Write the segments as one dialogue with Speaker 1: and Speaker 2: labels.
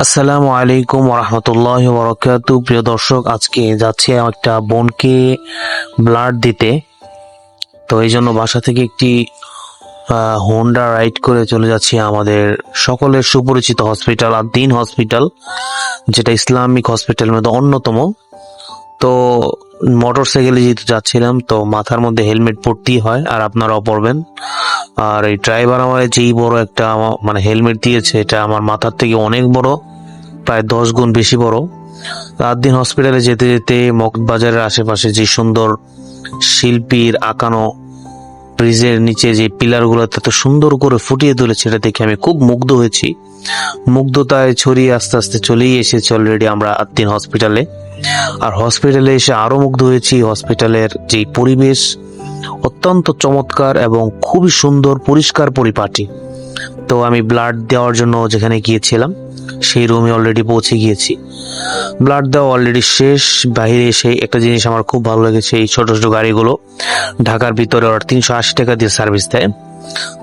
Speaker 1: আসসালামু আলাইকুম রহমতুল্লাহ বরকাত প্রিয় দর্শক, আজকে যাচ্ছি একটা বোনকে ব্লাড দিতে। তো এই জন্য বাসা থেকে একটি হোন্ডা রাইড করে চলে যাচ্ছি আমাদের সকলের সুপরিচিত হসপিটাল আর দিন হসপিটাল যেটা ইসলামিক হসপিটাল মধ্যে অন্যতম। তো মোটর সাইকেলে যেহেতু যাচ্ছিলাম, তো মাথার মধ্যে হেলমেট পরতেই হয়, আর আপনারাও পরবেন। আর এই ড্রাইভার আমার যেই বড় একটা মানে হেলমেট দিয়েছে, এটা আমার মাথার থেকে অনেক বড়, প্রায় দশ গুণ বেশি বড়। রাত দিন হসপিটালে যেতে যেতে মগবাজারের আশেপাশে যে সুন্দর শিল্পীর আঁকানো ব্রিজের নিচে যে পিলারগুলো এত সুন্দর করে ফুটিয়ে তুলেছে, এটা দেখে আমি খুব মুগ্ধ হয়েছি। মুগ্ধতায় ছড়িয়ে আস্তে আস্তে চলেই এসেছি অলরেডি আমরা আদ্দিন হসপিটালে আর হসপিটালে এসে আরও মুগ্ধ হয়েছি। হসপিটালের যে পরিবেশ অত্যন্ত চমৎকার এবং খুবই সুন্দর, পরিষ্কার পরিপাটি। তো আমি ব্লাড দেওয়ার জন্য যেখানে গিয়েছিলাম সেই রুমে অলরেডি পৌঁছে গিয়েছি। ব্লাড দেওয়া অলরেডি শেষ। বাইরে এসে একটা জিনিস আমার খুব ভালো লেগেছে, এই ছোট ছোট গাড়িগুলো। ঢাকার ভিতরে ওরা তিনশো আশি টাকা দিয়ে সার্ভিস দেয়।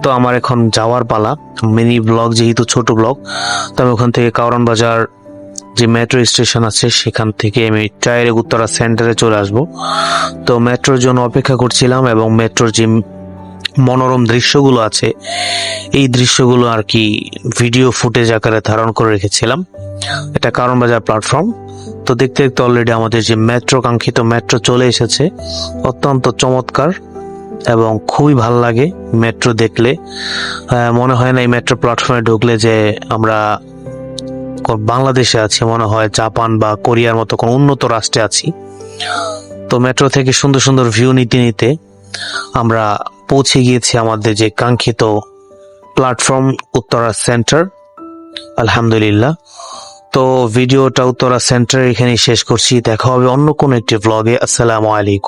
Speaker 1: তো আমার এখন যাওয়ার পালা। মিনি ব্লক যেহেতু ছোট ব্লক তো আমি ওখান থেকে কারণ বাজার যে মেট্রো স্টেশন আছে, সেখান থেকে আমি টায়ারে উত্তরা সেন্টারে চলে আসব। তো মেট্রোর জন্য অপেক্ষা করছিলাম এবং মেট্রোর যে মনোরম দৃশ্যগুলো আছে এই দৃশ্যগুলো আর কি ভিডিও ফুটেজ আকারে ধারণ করে রেখেছিলাম। এটা কারণ বাজার প্ল্যাটফর্ম তো দেখতে দেখতে অলরেডি আমাদের যে মেট্রো কাঙ্ক্ষিত মেট্রো চলে এসেছে, অত্যন্ত চমৎকার এবং খুবই ভালো লাগে মেট্রো দেখলে। মনে হয় না এই মেট্রো প্ল্যাটফর্মে ঢুকলে যে আমরা বাংলাদেশে আছি, মনে হয় জাপান বা কোরিয়ার মতো কোন উন্নত রাষ্ট্রে আছি। তো মেট্রো থেকে সুন্দর সুন্দর ভিউ নিতে নিতে আমরা পৌঁছে গিয়েছি আমাদের যে কাঙ্ক্ষিত প্ল্যাটফর্ম উত্তরা সেন্টার আলহামদুলিল্লাহ তো ভিডিওটা উত্তরা সেন্টার এখানে শেষ করছি। দেখা হবে অন্য কোনো একটি ব্লগে আসসালামু আলাইকুম